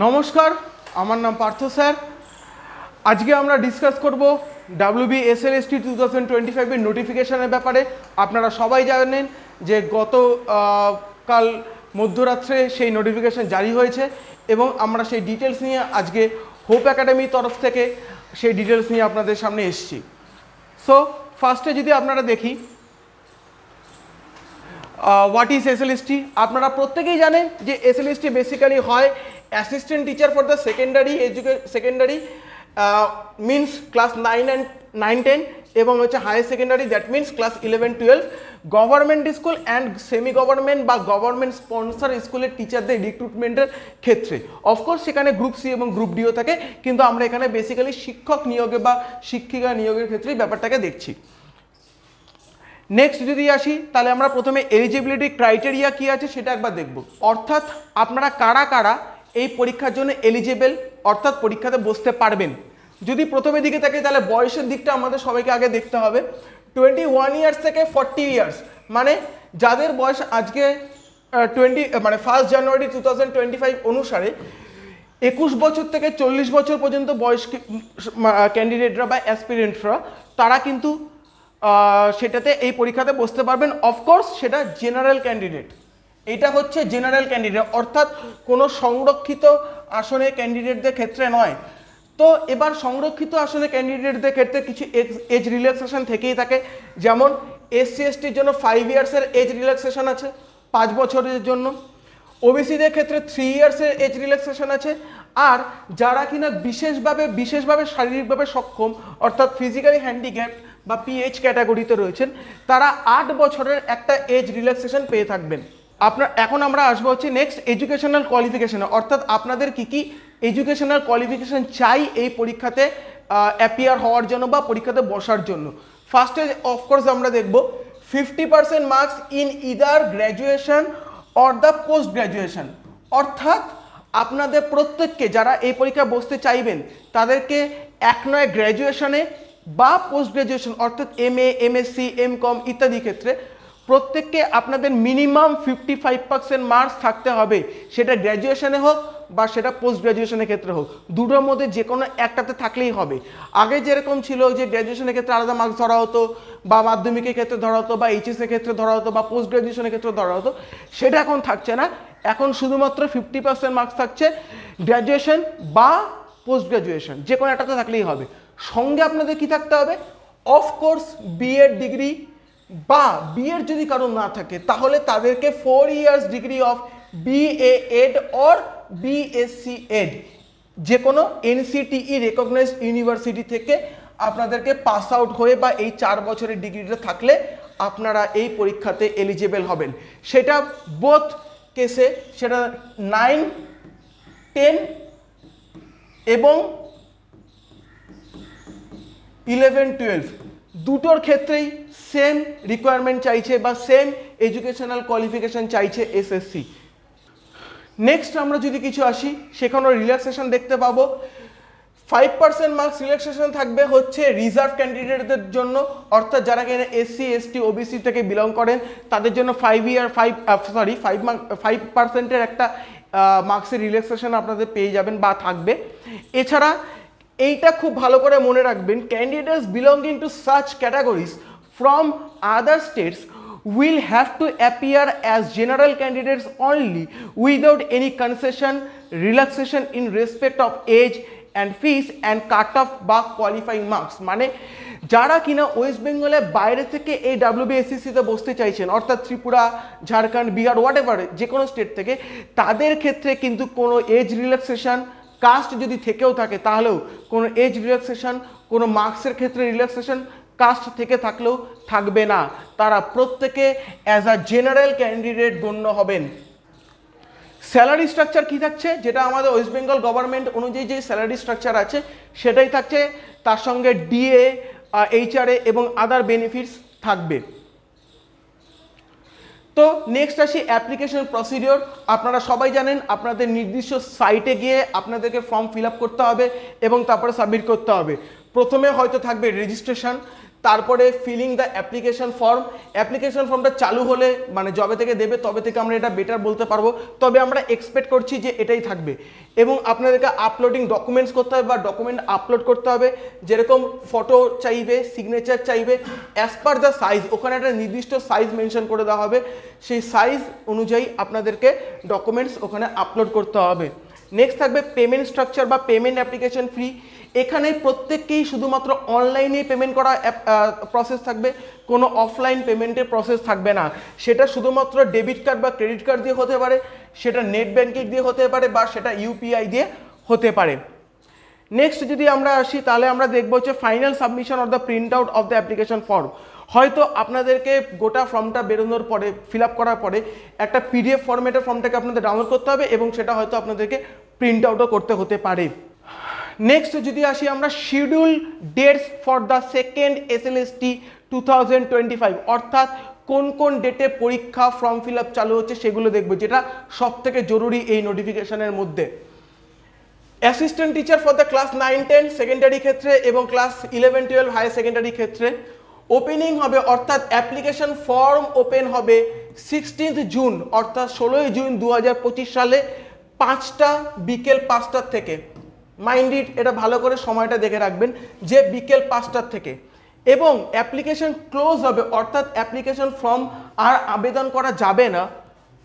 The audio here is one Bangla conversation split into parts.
নমস্কার, আমার নাম পার্থ স্যার। আজকে আমরা ডিসকাস করব W B S L S T two thousand twenty ফাইভের নোটিফিকেশানের ব্যাপারে। আপনারা সবাই জানেন যে গত কাল মধ্যরাত্রে সেই নোটিফিকেশন জারি হয়েছে এবং আমরা সেই ডিটেলস নিয়ে আজকে হোপ একাডেমির তরফ থেকে সেই ডিটেলস নিয়ে আপনাদের সামনে এসেছি। সো ফার্স্টে যদি আপনারা দেখি হোয়াট ইজ এসএলএসটি আপনারা প্রত্যেকেই জানেন যে এসএলএসটি বেসিক্যালি হয় assistant teacher for the secondary এডুকে secondary means class nine and nine ten এবং হচ্ছে higher secondary that means class eleven twelve government school and semi government বা গভর্নমেন্ট স্পন্সর স্কুলের টিচারদের রিক্রুটমেন্টের ক্ষেত্রে। অফকোর্স সেখানে গ্রুপ সি এবং গ্রুপ ডিও থাকে, কিন্তু আমরা এখানে বেসিক্যালি শিক্ষক নিয়োগে বা শিক্ষিকা নিয়োগের ক্ষেত্রেই ব্যাপারটাকে দেখছি। নেক্সট যদি আসি, তাহলে আমরা প্রথমে এলিজিবিলিটি ক্রাইটেরিয়া কি আছে সেটা একবার দেখব। অর্থাৎ আপনারা কারা কারা এই পরীক্ষার জন্য এলিজিবল অর্থাৎ পরীক্ষাতে বসতে পারবেন। যদি প্রথমে দিকে থাকে, তাহলে বয়সের দিকটা আমাদের সবাইকে আগে দেখতে হবে। টোয়েন্টি ওয়ান ইয়ার্স থেকে ফর্টি ইয়ার্স মানে যাদের বয়স আজকে টোয়েন্টি মানে first January two thousand twenty five অনুসারে, একুশ বছর থেকে চল্লিশ বছর পর্যন্ত বয়স ক্যান্ডিডেটরা বা অ্যাসপিরেন্টরা তারা কিন্তু সেটাতে, এই পরীক্ষাতে বসতে পারবেন। অফকোর্স সেটা জেনারেল ক্যান্ডিডেট এটা হচ্ছে জেনারেল ক্যান্ডিডেট অর্থাৎ কোনো সংরক্ষিত আসনে ক্যান্ডিডেটদের ক্ষেত্রে নয়। তো এবার সংরক্ষিত আসনে ক্যান্ডিডেটদের ক্ষেত্রে কিছু এজ রিল্যাক্সেশন থেকেই থাকে। যেমন এসসি এসটির জন্য ফাইভ ইয়ার্সের এজ রিল্যাক্সেশন আছে, পাঁচ বছরের জন্য। ওবিসিদের ক্ষেত্রে থ্রি ইয়ার্সের এজ রিল্যাক্সেশন আছে। আর যারা কিনা বিশেষভাবে বিশেষভাবে শারীরিকভাবে সক্ষম, অর্থাৎ ফিজিক্যালি হ্যান্ডিক্যাপ বা পিএইচ ক্যাটাগরিতে রয়েছেন, তারা আট বছরের একটা এজ রিল্যাক্সেশন পেয়ে থাকবেন। আপনার, এখন আমরা আসব হচ্ছে নেক্সট এডুকেশনাল কোয়ালিফিকেশনে অর্থাৎ আপনাদের কি কি এডুকেশনাল কোয়ালিফিকেশন চাই এই পরীক্ষাতে অ্যাপিয়ার হওয়ার জন্য বা পরীক্ষাতে বসার জন্য। ফার্স্টে অফকোর্স আমরা দেখব fifty percent marks in either graduation or the post graduation অর্থাৎ আপনাদের প্রত্যেককে যারা এই পরীক্ষা বসতে চাইবেন, তাদেরকে এক নয় গ্র্যাজুয়েশনে বা পোস্ট গ্র্যাজুয়েশন অর্থাৎ M A M S C M com ইত্যাদি ক্ষেত্রে প্রত্যেককে আপনাদের minimum fifty five percent marks থাকতে হবে। সেটা গ্র্যাজুয়েশনে হোক বা সেটা পোস্ট গ্র্যাজুয়েশনের ক্ষেত্রে হোক। দুটোর মধ্যে যে কোনো একটাতে থাকলেই হবে। আগে যেরকম ছিল যে গ্র্যাজুয়েশনের ক্ষেত্রে আলাদা মার্কস ধরা হতো বা মাধ্যমিকের ক্ষেত্রে ধরা হতো বা এইচএসের ক্ষেত্রে ধরা হতো বা পোস্ট গ্র্যাজুয়েশনের ক্ষেত্রে ধরা হতো, সেটা এখন থাকছে না। এখন শুধুমাত্র ফিফটি পার্সেন্ট মার্কস থাকছে গ্র্যাজুয়েশন বা পোস্ট গ্র্যাজুয়েশন যে কোনো একটাতে থাকলেই হবে। সঙ্গে আপনাদের কি থাকতে হবে? Of course B Ed degree বা বিএড যদি কারও না থাকে, তাহলে তাদেরকে four years degree of BA Ed or BSc Ed যে কোনো এনসিটিই রেকগনাইজড ইউনিভার্সিটি থেকে আপনাদেরকে পাস আউট হয়ে বা এই চার বছরের ডিগ্রিটা থাকলে আপনারা এই পরীক্ষাতে এলিজিবল হবেন। সেটা বোথ কেসে সেটা নাইন টেন এবং ইলেভেন টুয়েলভ দুটোর ক্ষেত্রেই সেম রিকোয়ারমেন্ট চাইছে বা সেম এডুকেশনাল কোয়ালিফিকেশন চাইছে এসএসসি নেক্সট আমরা যদি কিছু আসি, সেখানেও রিল্যাক্সেশন দেখতে পাবো। ফাইভ পার্সেন্ট মার্কস রিল্যাক্সেশন থাকবে হচ্ছে রিজার্ভ ক্যান্ডিডেটদের জন্য। অর্থাৎ যারা কিনা এসসি এসটি ওবিসি থেকে বিলং করেন, তাদের জন্য five year five sorry five five পার্সেন্টের একটা মার্কসের রিল্যাক্সেশন আপনাদের পেয়ে যাবেন বা থাকবে। এছাড়া এইটা খুব ভালো করে মনে রাখবেন candidates belonging to such categories from other states will have to appear as general candidates only without any concession, relaxation in respect of age and fees and cut-off বা qualifying marks. মানে যারা কিনা ওয়েস্ট বেঙ্গলে বাইরে থেকে এই ডাব্লিউবিএসসিসিতে বসতে চাইছেন অর্থাৎ ত্রিপুরা ঝাড়খণ্ড বিহার হোয়াট এভার যে কোনো স্টেট থেকে তাদের ক্ষেত্রে কিন্তু কোনো এজ রিল্যাক্সেশন কাস্ট যদি থেকেও থাকে তাহলেও কোনো এজ রিল্যাক্সেশন কোনো মার্কসের ক্ষেত্রে রিল্যাক্সেশন কাস্ট থেকে থাকলেও থাকবে না। তারা প্রত্যেকে অ্যাজ আ জেনারেল ক্যান্ডিডেট গণ্য হবেন। স্যালারি স্ট্রাকচার কি থাকছে? যেটা আমাদের ওয়েস্ট বেঙ্গল গভর্নমেন্ট অনুযায়ী যে স্যালারি স্ট্রাকচার আছে, সেটাই থাকছে। তার সঙ্গে ডিএ এইচআরএ এবং আদার বেনিফিটস থাকবে। তো নেক্সট আসি অ্যাপ্লিকেশন প্রসিডিওর আপনারা সবাই জানেন, আপনাদের নির্দিষ্ট সাইটে গিয়ে আপনাদেরকে ফর্ম ফিল করতে হবে এবং তারপরে সাবমিট করতে হবে। প্রথমে হয়তো থাকবে রেজিস্ট্রেশন তারপরে filling the application form application ফর্মটা চালু হলে মানে জবে থেকে দেবে, তবে থেকে আমরা এটা বেটার বলতে পারব। তবে আমরা এক্সপেক্ট করছি যে এটাই থাকবে। এবং আপনাদেরকে আপলোডিং ডকুমেন্টস করতে হবে বা ডকুমেন্ট আপলোড করতে হবে। যেরকম ফটো চাইবে সিগনেচার চাইবে অ্যাজ পার দ্য সাইজ ওখানে একটা নির্দিষ্ট সাইজ মেনশন করে দেওয়া হবে। সেই সাইজ অনুযায়ী আপনাদেরকে ডকুমেন্টস ওখানে আপলোড করতে হবে। নেক্সট থাকবে পেমেন্ট স্ট্রাকচার বা পেমেন্ট অ্যাপ্লিকেশন ফ্রি এখানে প্রত্যেককেই শুধুমাত্র অনলাইনে পেমেন্ট করা প্রসেস থাকবে, কোনো অফলাইন পেমেন্টের প্রসেস থাকবে না। সেটা শুধুমাত্র ডেবিট কার্ড বা ক্রেডিট কার্ড দিয়ে হতে পারে, সেটা নেট ব্যাঙ্কিং দিয়ে হতে পারে বা সেটা ইউপিআই দিয়ে হতে পারে। নেক্সট যদি আমরা আসি, তাহলে আমরা দেখব হচ্ছে final submission of the print out of the application form হয়তো আপনাদেরকে গোটা ফর্মটা বেরোনোর পরে ফিল আপ করার পরে একটা পিডিএফ ফর্মেটের ফর্মটাকে আপনাদের ডাউনলোড করতে হবে এবং সেটা হয়তো আপনাদেরকে প্রিন্ট আউটও করতে হতে পারে। নেক্সট যদি আসি আমরা schedule dates for the second S L two thousand twenty five অর্থাৎ কোন কোন ডেটে পরীক্ষা ফর্ম ফিল আপ চালু হচ্ছে সেগুলো দেখব, যেটা সব থেকে জরুরি এই নোটিফিকেশনের মধ্যে। Assistant teacher for the class nine ten secondary ক্ষেত্রে এবং class eleven twelve higher secondary ক্ষেত্রে। ওপেনিং হবে, অর্থাৎ অ্যাপ্লিকেশন ফর্ম ওপেন হবে সিক্সটিন্থ জুন অর্থাৎ ষোলোই জুন দু হাজার পঁচিশ সালে পাঁচটা বিকেল পাঁচটার থেকে। মাইন্ড এটা ভালো করে সময়টা দেখে রাখবেন যে বিকেল পাঁচটার থেকে। এবং অ্যাপ্লিকেশন ক্লোজ হবে, অর্থাৎ অ্যাপ্লিকেশন ফর্ম আর আবেদন করা যাবে না।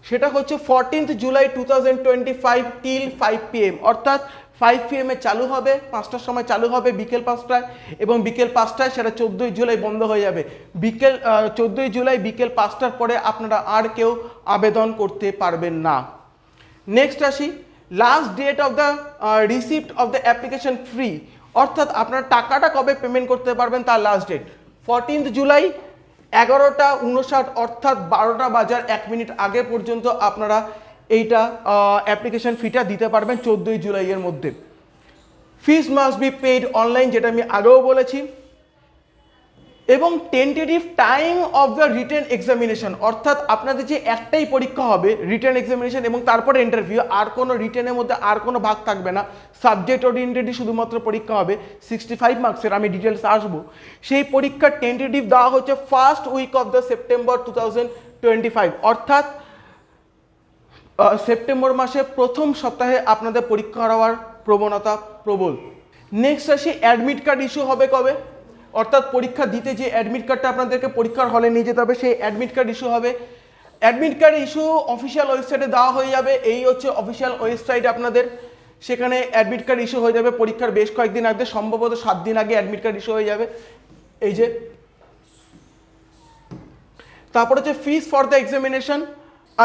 সেটা হচ্ছে fourteenth July two thousand twenty five till five PM অর্থাৎ ফাইভ পিএমে চালু হবে, পাঁচটার সময় চালু হবে বিকেল পাঁচটায়, এবং বিকেল পাঁচটায় সেটা চোদ্দোই জুলাই বন্ধ হয়ে যাবে। বিকেল চোদ্দোই জুলাই বিকেল পাঁচটার পরে আপনারা আর কেউ আবেদন করতে পারবেন না। নেক্সট আসি last date of the receipt of the application free অর্থাৎ আপনার টাকাটা কবে পেমেন্ট করতে পারবেন তার লাস্ট ডেট ফোরটিন্থ জুলাই এগারোটা উনষাট অর্থাৎ বারোটা বাজার এক মিনিট আগে পর্যন্ত আপনারা এইটা অ্যাপ্লিকেশন ফিটা দিতে পারবেন চোদ্দোই জুলাইয়ের মধ্যে। Fees must be paid online যেটা আমি আগেও বলেছি। এবং tentative time of the written examination অর্থাৎ আপনাদের যে একটাই পরীক্ষা হবে রিটেন এক্সামিনেশন এবং তারপরে ইন্টারভিউ আর কোনো রিটেনের মধ্যে আর কোনো ভাগ থাকবে না। সাবজেক্ট ওরিয়েন্টেডই শুধুমাত্র পরীক্ষা হবে সিক্সটি ফাইভ মার্কসের আমি ডিটেলস আসব। সেই পরীক্ষার টেন্টেটিভ দেওয়া হচ্ছে first week of the September two thousand twenty five অর্থাৎ সেপ্টেম্বর মাসে প্রথম সপ্তাহে আপনাদের পরীক্ষা হওয়ার প্রবণতা প্রবল। নেক্সট আসি অ্যাডমিট কার্ড ইস্যু হবে কবে? অর্থাৎ পরীক্ষা দিতে যে অ্যাডমিট কার্ডটা আপনাদেরকে পরীক্ষার হলে নিয়ে যেতে হবে, সেই অ্যাডমিট কার্ড ইস্যু হবে। অ্যাডমিট কার্ড ইস্যু অফিসিয়াল ওয়েবসাইটে দেওয়া হয়ে যাবে। এই হচ্ছে অফিসিয়াল ওয়েবসাইট আপনাদের। সেখানে অ্যাডমিট কার্ড ইস্যু হয়ে যাবে পরীক্ষার বেশ কয়েকদিন আগে, সম্ভবত সাত দিন আগে অ্যাডমিট কার্ড ইস্যু হয়ে যাবে। এই যে, তারপর হচ্ছে ফিস ফর দ্য এক্সামিনেশন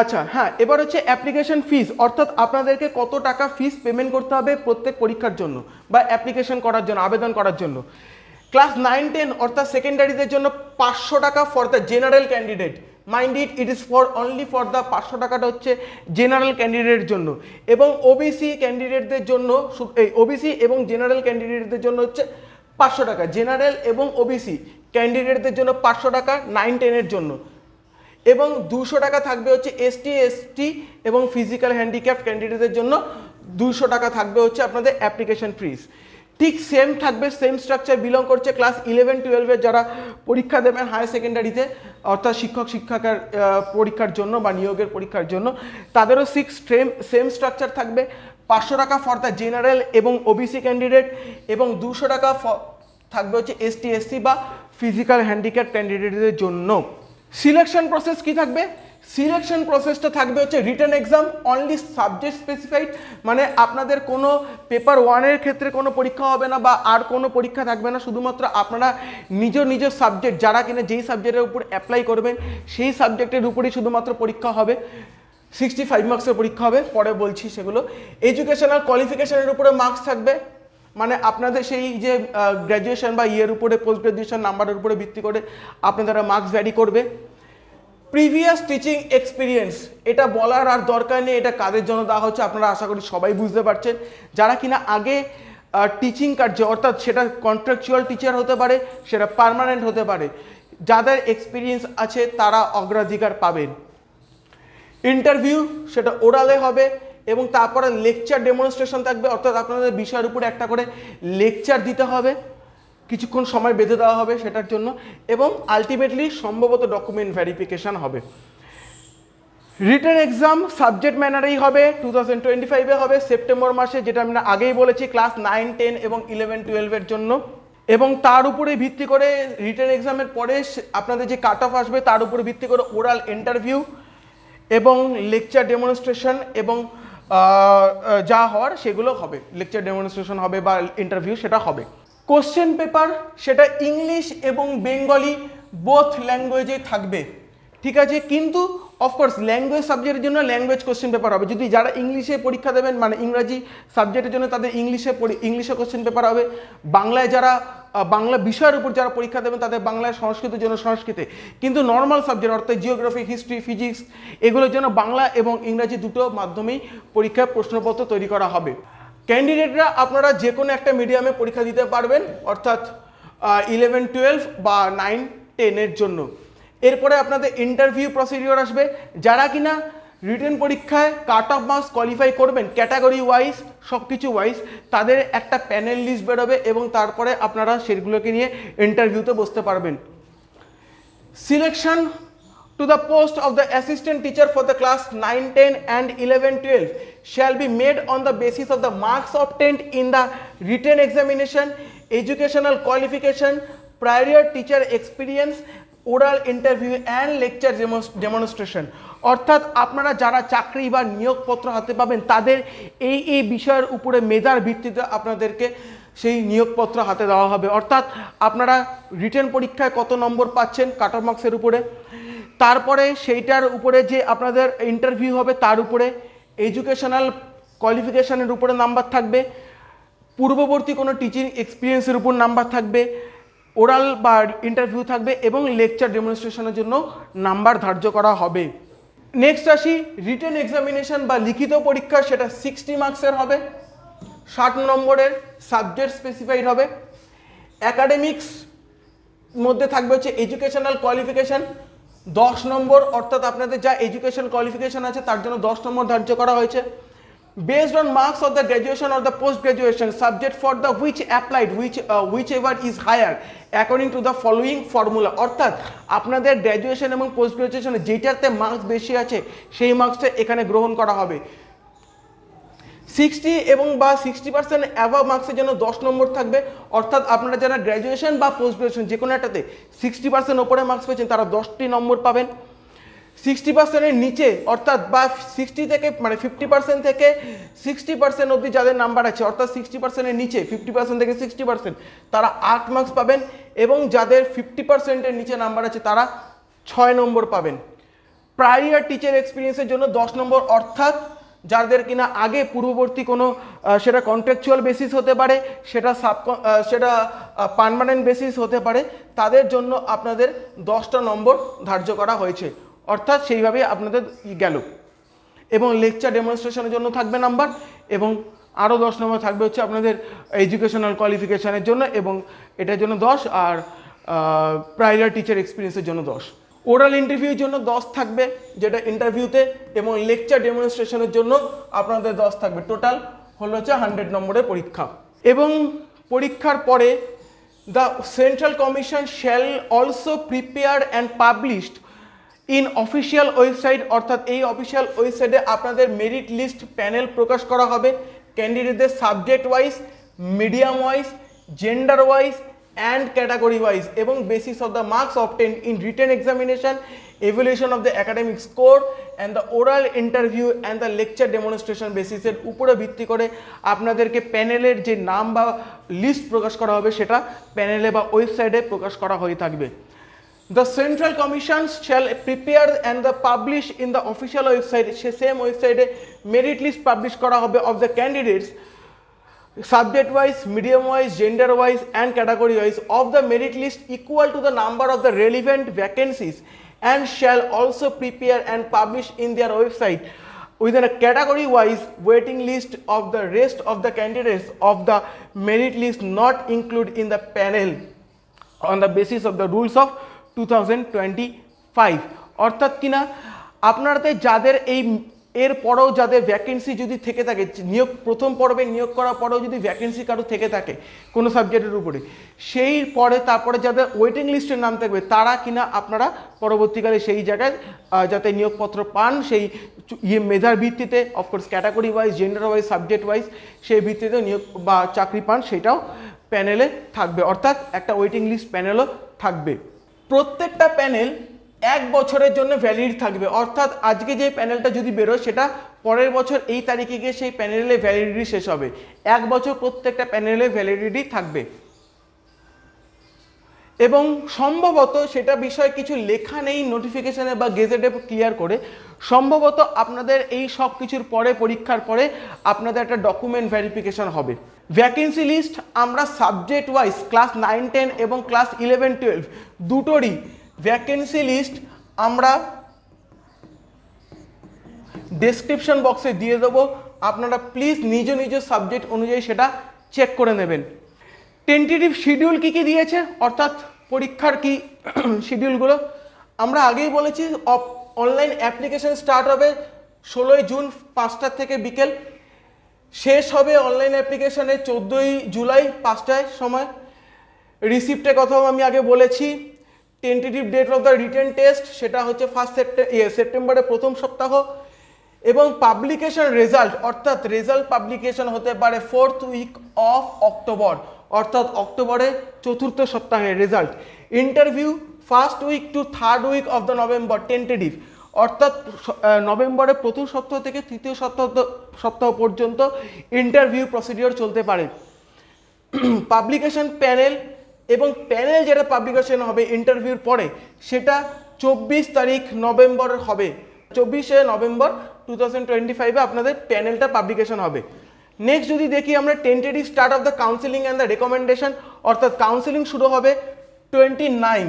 আচ্ছা হ্যাঁ এবার হচ্ছে অ্যাপ্লিকেশন ফিস অর্থাৎ আপনাদেরকে কত টাকা ফিস পেমেন্ট করতে হবে প্রত্যেক পরীক্ষার জন্য বা অ্যাপ্লিকেশন করার জন্য, আবেদন করার জন্য। ক্লাস নাইন, টেন অর্থাৎ সেকেন্ডারিদের জন্য পাঁচশো টাকা for the general candidate mind it it is for only for the পাঁচশো টাকাটা হচ্ছে জেনারেল ক্যান্ডিডেটের জন্য। এবং ওবিসি ক্যান্ডিডেটদের জন্য এই ওবিসি এবং জেনারেল ক্যান্ডিডেটদের জন্য হচ্ছে পাঁচশো টাকা। জেনারেল এবং ওবিসি ক্যান্ডিডেটদের জন্য পাঁচশো টাকা, নাইন টেনের জন্য। এবং দুশো টাকা থাকবে হচ্ছে এসটি এসটি এবং ফিজিক্যাল হ্যান্ডিক্যাপ ক্যান্ডিডেটদের জন্য দুশো টাকা থাকবে হচ্ছে আপনাদের অ্যাপ্লিকেশন ফিস ঠিক সেম থাকবে সেম স্ট্রাকচার বিলং করছে ক্লাস ইলেভেন টুয়েলভের যারা পরীক্ষা দেবেন হায়ার সেকেন্ডারিতে অর্থাৎ শিক্ষক, শিক্ষকের পরীক্ষার জন্য বা নিয়োগের পরীক্ষার জন্য, তাদেরও সিক্স সেম সেম স্ট্রাকচার থাকবে। পাঁচশো টাকা ফর দ্য জেনারেল এবং ওবিসি ক্যান্ডিডেট এবং দুশো টাকা থাকবে হচ্ছে এসটি এসসি বা ফিজিক্যাল হ্যান্ডিক্যাপ ক্যান্ডিডেটদের জন্য। সিলেকশন প্রসেস কি থাকবে? সিলেকশন প্রসেসটা থাকবে হচ্ছে written exam only subject specified মানে আপনাদের কোনো পেপার ওয়ানের ক্ষেত্রে কোনো পরীক্ষা হবে না বা আর কোনো পরীক্ষা থাকবে না, শুধুমাত্র আপনারা নিজ নিজ সাবজেক্ট যারা কিনা যেই সাবজেক্টের উপর অ্যাপ্লাই করবেন, সেই সাবজেক্টের উপরই শুধুমাত্র পরীক্ষা হবে। সিক্সটি ফাইভ মার্কসের পরীক্ষা হবে, পরে বলছি সেগুলো। এডুকেশনাল কোয়ালিফিকেশনের উপরে মার্কস থাকবে মানে আপনাদের সেই যে গ্র্যাজুয়েশন বা ইয়ের উপরে পোস্ট গ্র্যাজুয়েশন নাম্বারের উপরে ভিত্তি করে আপনাদের মার্কস ভ্যারি করবে। প্রিভিয়াস টিচিং এক্সপিরিয়েন্স এটা বলার আর দরকার নেই, এটা কাদের জন্য দেওয়া হচ্ছে, আপনারা আশা করি সবাই বুঝতে পারছেন। যারা কিনা আগে টিচিং কার্যে, অর্থাৎ সেটা কন্ট্রাকচুয়াল টিচার হতে পারে, সেটা পার্মানেন্ট হতে পারে, যাদের এক্সপিরিয়েন্স আছে, তারা অগ্রাধিকার পাবেন। ইন্টারভিউ সেটা ওরালে হবে, এবং তারপরে লেকচার ডেমনস্ট্রেশন থাকবে, অর্থাৎ আপনাদের বিষয়ের উপরে একটা করে লেকচার দিতে হবে। কিছুক্ষণ সময় বেঁধে দেওয়া হবে সেটার জন্য এবং আলটিমেটলি সম্ভবত ডকুমেন্ট ভেরিফিকেশান হবে। রিটার্ন এক্সাম সাবজেক্ট ম্যানারেই হবে টু থাউজেন্ড টোয়েন্টি ফাইভে হবে সেপ্টেম্বর মাসে যেটা আমি আগেই বলেছি ক্লাস নাইন টেন এবং ইলেভেন টুয়েলভের জন্য। এবং তার উপরে ভিত্তি করে রিটার্ন এক্সামের পরে আপনাদের যে কাট অফ আসবে তার উপরে ভিত্তি করে ওরাল ইন্টারভিউ এবং লেকচার ডেমনস্ট্রেশন এবং যা হওয়ার সেগুলো হবে। লেকচার ডেমনস্ট্রেশন হবে বা ইন্টারভিউ সেটা হবে। কোশ্চেন পেপার সেটা ইংলিশ এবং বেঙ্গলি বোথ ল্যাঙ্গুয়েজে থাকবে। ঠিক আছে? কিন্তু অফকোর্স ল্যাঙ্গুয়েজ সাবজেক্টের জন্য ল্যাঙ্গুয়েজ কোশ্চেন পেপার হবে। যদি যারা ইংলিশে পরীক্ষা দেবেন মানে ইংরাজি সাবজেক্টের জন্য তাদের ইংলিশে ইংলিশে কোশ্চেন পেপার হবে। বাংলায় যারা বাংলা বিষয়ের উপর যারা পরীক্ষা দেবেন, তাদের বাংলায় সংস্কৃতের জন্য সংস্কৃতে। কিন্তু নর্মাল সাবজেক্ট অর্থাৎ জিওগ্রাফি হিস্ট্রি ফিজিক্স এগুলোর জন্য বাংলা এবং ইংরাজি দুটো মাধ্যমেই পরীক্ষার প্রশ্নপত্র তৈরি করা হবে। ক্যান্ডিডেটরা আপনারা যে কোনো একটা মিডিয়ামে পরীক্ষা দিতে পারবেন, অর্থাৎ ইলেভেন টুয়েলভ বা নাইন টেনের জন্য। এরপরে আপনাদের ইন্টারভিউ প্রসিডিওর আসবে। যারা কিনা রিটেন পরীক্ষায় কাট অফ মার্কস কোয়ালিফাই করবেন ক্যাটাগরি ওয়াইজ সব কিছু ওয়াইজ তাদের একটা প্যানেল লিস্ট বেরোবে এবং তারপরে আপনারা সেগুলোকে নিয়ে ইন্টারভিউতে বসতে পারবেন। Selection to the post of the assistant teacher for the class 9, 10 and 11, 12 shall be made on the basis of the marks obtained in the written examination, educational qualification, prior teacher experience, oral interview and lecture demonstration অর্থাৎ আপনারা যারা চাকরি বা নিয়োগপত্র হাতে পাবেন তাদের এই এই বিষয়ের উপরে মেধার ভিত্তিতে আপনাদেরকে সেই নিয়োগপত্র হাতে দেওয়া হবে অর্থাৎ আপনারা রিটেন পরীক্ষায় কত নম্বর পাচ্ছেন কাট মার্কসের উপরে তারপরে সেইটার উপরে যে আপনাদের ইন্টারভিউ হবে তার উপরে এডুকেশনাল কোয়ালিফিকেশানের উপরে নাম্বার থাকবে। পূর্ববর্তী কোনো টিচিং এক্সপিরিয়েন্সের উপর নাম্বার থাকবে। ওরাল বা ইন্টারভিউ থাকবে এবং লেকচার ডেমনস্ট্রেশনের জন্য নাম্বার ধার্য করা হবে। নেক্সট আসি রিটেন এক্সামিনেশন বা লিখিত পরীক্ষা, সেটা সিক্সটি মার্কসের হবে। ষাট নম্বরের সাবজেক্ট স্পেসিফাইড হবে। অ্যাকাডেমিক্স মধ্যে থাকবে হচ্ছে এডুকেশনাল কোয়ালিফিকেশান দশ নম্বর অর্থাৎ আপনাদের যা এডুকেশন কোয়ালিফিকেশন আছে, তার জন্য দশ নম্বর ধার্য করা হয়েছে। Based on marks of the graduation or the post graduation subject for the which applied which which ever is higher according to the following formula অর্থাৎ আপনাদের গ্র্যাজুয়েশন এবং পোস্ট গ্র্যাজুয়েশনে যেটাতে মার্কস বেশি আছে, সেই মার্কসটা এখানে গ্রহণ করা হবে। সিক্সটি এবং বা সিক্সটি পার্সেন্ট অ্যাভাব মার্কসের জন্য দশ নম্বর থাকবে। অর্থাৎ আপনারা যারা গ্র্যাজুয়েশন বা পোস্ট গ্র্যাজুয়েশন যে কোনো একটাতে সিক্সটি পার্সেন্ট ওপরে মার্কস পেয়েছেন, তারা দশটি নম্বর পাবেন। সিক্সটি পার্সেন্টের নিচে, অর্থাৎ বা সিক্সটি থেকে মানে ফিফটি পার্সেন্ট থেকে সিক্সটি পার্সেন্ট অবধি যাদের নাম্বার আছে, অর্থাৎ সিক্সটি পার্সেন্টের নিচে ফিফটি পার্সেন্ট থেকে সিক্সটি পার্সেন্ট তারা আট মার্কস পাবেন এবং যাদের ফিফটি পার্সেন্টের নিচে নাম্বার আছে, তারা ছয় নম্বর পাবেন। প্রাইয়ার টিচার এক্সপিরিয়েন্সের জন্য দশ নম্বর, অর্থাৎ যাদের কিনা আগে পূর্ববর্তী কোনো সেটা কন্ট্রাকচুয়াল বেসিস হতে পারে, সেটা সাব সেটা পার্মানেন্ট বেসিস হতে পারে, তাদের জন্য আপনাদের দশটা নম্বর ধার্য করা হয়েছে। অর্থাৎ সেইভাবে আপনাদের গেল। এবং লেকচার ডেমনস্ট্রেশনের জন্য থাকবে নাম্বার এবং আরও দশ নম্বর থাকবে হচ্ছে আপনাদের এডুকেশনাল কোয়ালিফিকেশানের জন্য এবং এটার জন্য দশ আর প্রাইয়ার টিচার এক্সপিরিয়েন্সের জন্য দশ। ওরাল ইন্টারভিউর জন্য দশ থাকবে, যেটা ইন্টারভিউতে এবং লেকচার ডেমনস্ট্রেশনের জন্য আপনাদের দশ থাকবে। টোটাল হলো হচ্ছে হান্ড্রেড নম্বরের পরীক্ষা। এবং পরীক্ষার পরে the central commission shall also prepare and published in official website অর্থাৎ এই অফিসিয়াল ওয়েবসাইটে আপনাদের মেরিট লিস্ট প্যানেল প্রকাশ করা হবে। ক্যান্ডিডেটদের subject wise medium wise gender wise and category wise এবং basis of the marks obtain in written examination evaluation of the academic score and the oral interview and the lecture demonstration বেসিসের উপরে ভিত্তি করে আপনাদেরকে প্যানেলের যে নাম বা লিস্ট প্রকাশ করা হবে সেটা প্যানেলে বা ওয়েবসাইটে প্রকাশ করা হয়ে থাকবে The Central Commissions shall prepare and the publish in the official website সে সেম ওয়েবসাইটে মেরিট লিস্ট পাবলিশ করা হবে of the candidates subject wise medium wise gender wise and category wise of the merit list equal to the number of the relevant vacancies and shall also prepare and publish in their website within a category wise waiting list of the rest of the candidates of the merit list not included in the panel on the basis of the rules of 2025 অর্থাৎ কিনা আপনাদের যাদের এই এরপরেও যাদের ভ্যাকেন্সি যদি থেকে থাকে, নিয়োগ, প্রথম পর্বে নিয়োগ করার পরেও যদি ভ্যাকেন্সি কারও থেকে থাকে কোনো সাবজেক্টের উপরে, সেই পরে তারপরে যাদের ওয়েটিং লিস্টের নাম থাকবে, তারা কিনা আপনারা পরবর্তীকালে সেই জায়গায় যাতে নিয়োগপত্র পান, সেই ইয়ে মেধার ভিত্তিতে of course category wise gender wise subject wise সেই ভিত্তিতে নিয়োগ বা চাকরি পান, সেটাও প্যানেলে থাকবে। অর্থাৎ একটা ওয়েটিং লিস্ট প্যানেলও থাকবে। প্রত্যেকটা প্যানেল এক বছরের জন্য ভ্যালিড থাকবে। অর্থাৎ আজকে যে প্যানেলটা যদি বেরোয়, সেটা পরের বছর এই তারিখে গিয়ে সেই প্যানেলে ভ্যালিডিটি শেষ হবে। এক বছর প্রত্যেকটা প্যানেলে ভ্যালিডিটি থাকবে। এবং সম্ভবত সেটা বিষয়ে কিছু লেখা নেই নোটিফিকেশানে বা গেজেটে ক্লিয়ার করে। সম্ভবত আপনাদের এই সব কিছুর পরে, পরীক্ষার পরে আপনাদের একটা ডকুমেন্ট ভেরিফিকেশন হবে। ভ্যাকেন্সি লিস্ট আমরা subject wise class nine ten এবং ক্লাস ইলেভেন টুয়েলভ দুটোরই ভ্যাকেন্সি লিস্ট আমরা ডেসক্রিপশন বক্সে দিয়ে দেবো। আপনারা প্লিজ নিজ নিজ সাবজেক্ট অনুযায়ী সেটা চেক করে নেবেন। টেন্টেটিভ শিডিউল কী কী দিয়েছে? অর্থাৎ পরীক্ষার কি শিডিউলগুলো আমরা আগেই বলেছি অনলাইন অ্যাপ্লিকেশন স্টার্ট হবে ষোলোই জুন পাঁচটার থেকে বিকেল। শেষ হবে অনলাইন অ্যাপ্লিকেশনে চোদ্দোই জুলাই পাঁচটায় সময়। রিসিপ্টের কথাও আমি আগে বলেছি। Tentative date of the written test সেটা হচ্ছে ফার্স্ট সেপ্টে সেপ্টেম্বরের প্রথম সপ্তাহ, এবং পাবলিকেশন রেজাল্ট অর্থাৎ রেজাল্ট পাবলিকেশন হতে পারে ফোর্থ উইক অফ অক্টোবর অর্থাৎ অক্টোবরের চতুর্থ সপ্তাহে result interview first week to third week of the November tentative অর্থাৎ নভেম্বরের প্রথম সপ্তাহ থেকে তৃতীয় সপ্তাহ সপ্তাহ পর্যন্ত ইন্টারভিউ প্রসিডিওর চলতে পারে। পাবলিকেশন প্যানেল এবং প্যানেল যেটা পাবলিকেশন হবে ইন্টারভিউর পরে, সেটা চব্বিশ তারিখ নভেম্বর হবে। চব্বিশে নভেম্বর টু থাউজেন্ড টোয়েন্টি ফাইভে আপনাদের প্যানেলটা পাবলিকেশন হবে। নেক্সট যদি দেখি আমরা tentative start of the counselling and the recommendation অর্থাৎ কাউন্সিলিং শুরু হবে টোয়েন্টি নাইন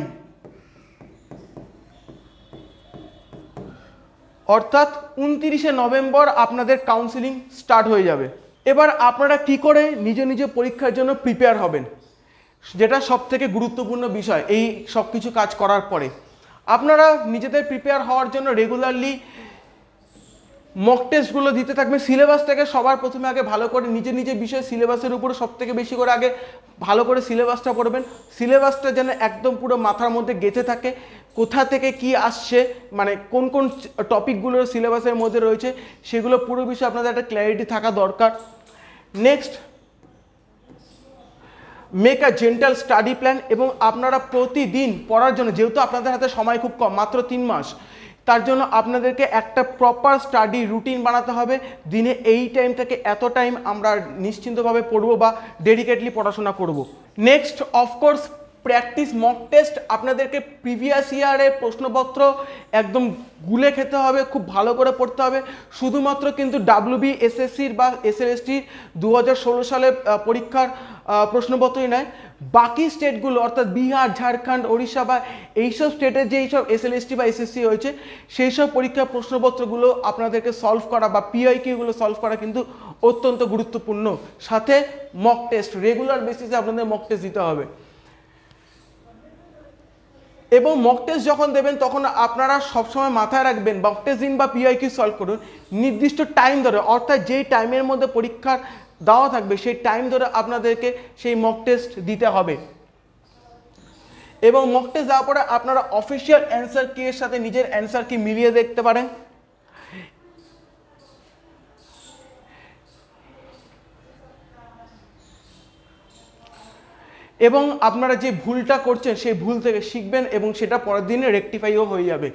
অর্থাৎ উনতিরিশে নভেম্বর আপনাদের কাউন্সিলিং স্টার্ট হয়ে যাবে। এবার আপনারা কি করে নিজ নিজ পরীক্ষার জন্য প্রিপেয়ার হবেন? যেটা সব থেকে গুরুত্বপূর্ণ বিষয়, এই সব কিছু কাজ করার পরে। আপনারা নিজেদের প্রিপেয়ার হওয়ার জন্য রেগুলারলি মক টেস্টগুলো দিতে থাকবে সিলেবাসটাকে সবার প্রথমে আগে ভালো করে নিজের নিজের বিষয় সিলেবাসের উপরে সব থেকে বেশি করে আগে ভালো করে সিলেবাসটা পড়বেন। সিলেবাসটা যেন একদম পুরো মাথার মধ্যে গেঁথে থাকে, কোথা থেকে কি আসছে মানে কোন কোন টপিকগুলো সিলেবাসের মধ্যে রয়েছে, সেগুলো পুরো বিষয়ে আপনাদের একটা ক্ল্যারিটি থাকা দরকার। Next make a gentle study plan এবং আপনারা প্রতিদিন পড়ার জন্য, যেহেতু আপনাদের হাতে সময় খুব কম, মাত্র তিন মাস, তার জন্য আপনাদেরকে একটা প্রপার স্টাডি রুটিন বানাতে হবে। দিনে এই টাইম থেকে এত টাইম আমরা নিশ্চিন্তভাবে পড়ব বা ডেডিকেটলি পড়াশোনা করব। Next of course practice mock test আপনাদেরকে প্রিভিয়াস ইয়ারের প্রশ্নপত্র একদম গুলে খেতে হবে, খুব ভালো করে পড়তে হবে। শুধুমাত্র কিন্তু ডাব্লিউবি এসএসসির বা এসএলএসটির দু হাজার ষোলো সালে পরীক্ষার প্রশ্নপত্রই নয় বাকি স্টেটগুলো অর্থাৎ বিহার, ঝাড়খণ্ড, ওড়িশা বা এইসব স্টেটের যে এইসব এসএলএসটি বা এসএসসি হয়েছে, সেই সব পরীক্ষার প্রশ্নপত্রগুলো আপনাদেরকে সলভ করা বা পিআইকিউগুলো সলভ করা কিন্তু অত্যন্ত গুরুত্বপূর্ণ। সাথে মক টেস্ট রেগুলার বেসিসে আপনাদের মক টেস্ট দিতে হবে। এবং মক টেস্ট যখন দেবেন, তখন আপনারা সবসময় মাথায় রাখবেন মক টেস্ট দিন বা পিআইকিউ সলভ করুন। নির্দিষ্ট টাইম ধরে, অর্থাৎ যেই টাইমের মধ্যে পরীক্ষার দেওয়া থাকবে, সেই টাইম ধরে আপনাদেরকে সেই মক টেস্ট দিতে হবে। এবং মক টেস্ট দেওয়ার পরে আপনারা অফিসিয়াল অ্যান্সার কি এর সাথে নিজের অ্যান্সার কি মিলিয়ে দেখতে পারেন। এবং আপনারা যে ভুলটা করছেন, সেই ভুল থেকে শিখবেন এবং সেটা পরের দিনে রেকটিফাইও হয়ে যাবে।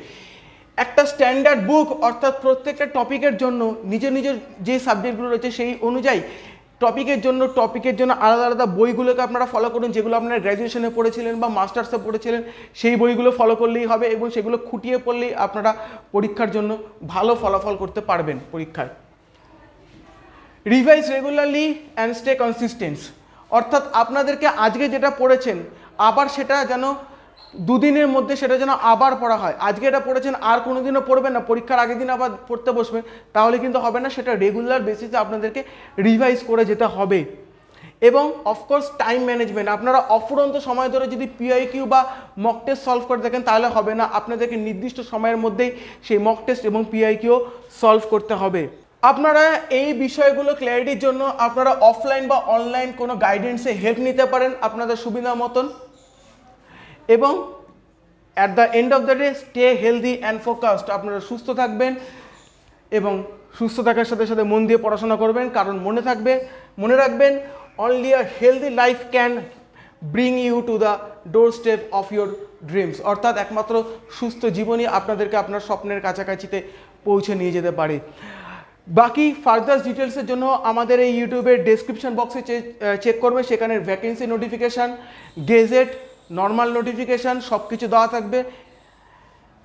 একটা স্ট্যান্ডার্ড বুক অর্থাৎ প্রত্যেকটা টপিকের জন্য, নিজের নিজের যে সাবজেক্টগুলো রয়েছে সেই অনুযায়ী টপিকের জন্য টপিকের জন্য আলাদা আলাদা বইগুলোকে আপনারা ফলো করুন, যেগুলো আপনারা গ্র্যাজুয়েশনে পড়েছিলেন বা মাস্টার্সে পড়েছিলেন, সেই বইগুলো ফলো করলেই হবে এবং সেগুলো খুঁটিয়ে পড়লেই আপনারা পরীক্ষার জন্য ভালো ফলাফল করতে পারবেন পরীক্ষায়। Revise regularly and stay consistence অর্থাৎ আপনাদেরকে আজকে যেটা পড়েছেন, আবার সেটা যেন দুদিনের মধ্যে সেটা যেন আবার পড়া হয়। আজকে এটা পড়েছেন, আর কোনো দিনও পড়বেন না, পরীক্ষার আগের দিন আবার পড়তে বসবেন, তাহলে কিন্তু হবে না, সেটা রেগুলার বেসিসে আপনাদেরকে রিভাইজ করে যেতে হবে। এবং অফকোর্স টাইম ম্যানেজমেন্ট আপনারা অফুরন্ত সময় ধরে যদি পিআই কিউ বা মক টেস্ট সলভ করে দেখেন তাহলে হবে না, আপনাদেরকে নির্দিষ্ট সময়ের মধ্যেই সেই মক টেস্ট এবং পিআই কিউ সলভ করতে হবে। আপনারা এই বিষয়গুলো ক্ল্যারিটির জন্য আপনারা অফলাইন বা অনলাইন কোনো গাইডেন্সে হেল্প নিতে পারেন আপনাদের সুবিধা মতন। এবং at the end of the day stay healthy and focused আপনারা সুস্থ থাকবেন এবং সুস্থ থাকার সাথে সাথে মন দিয়ে পড়াশোনা করবেন। কারণ মনে থাকবে, মনে রাখবেন only a healthy life can bring you to the doorstep of your dreams অর্থাৎ একমাত্র সুস্থ জীবনই আপনাদেরকে আপনার স্বপ্নের কাছাকাছিতে পৌঁছে নিয়ে যেতে পারে। বাকি ফার্দার ডিটেলসের জন্য আমাদের এই ইউটিউবের ডেসক্রিপশন বক্সে চেক করবে, সেখানে vacancy notification gazette normal notification সব কিছু দেওয়া থাকবে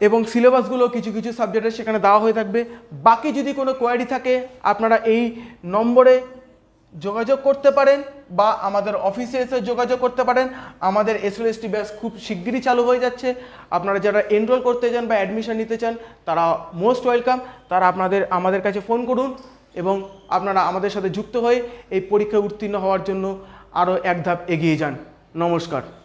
এবং সিলেবাসগুলো কিছু কিছু সাবজেক্টের সেখানে দেওয়া হয়ে থাকবে। বাকি যদি কোনো কোয়ারি থাকে, আপনারা এই নম্বরে যোগাযোগ করতে পারেন বা আমাদের অফিসে এসে যোগাযোগ করতে পারেন। আমাদের এসএলএসটি ব্যাচ খুব শিগগিরই চালু হয়ে যাচ্ছে। আপনারা যারা এনরোল করতে চান বা অ্যাডমিশন নিতে চান, তারা মোস্ট ওয়েলকাম তারা আপনাদের, আমাদের কাছে ফোন করুন এবং আপনারা আমাদের সাথে যুক্ত হয়ে এই পরীক্ষায় উত্তীর্ণ হওয়ার জন্য আরও এক ধাপ এগিয়ে যান। নমস্কার।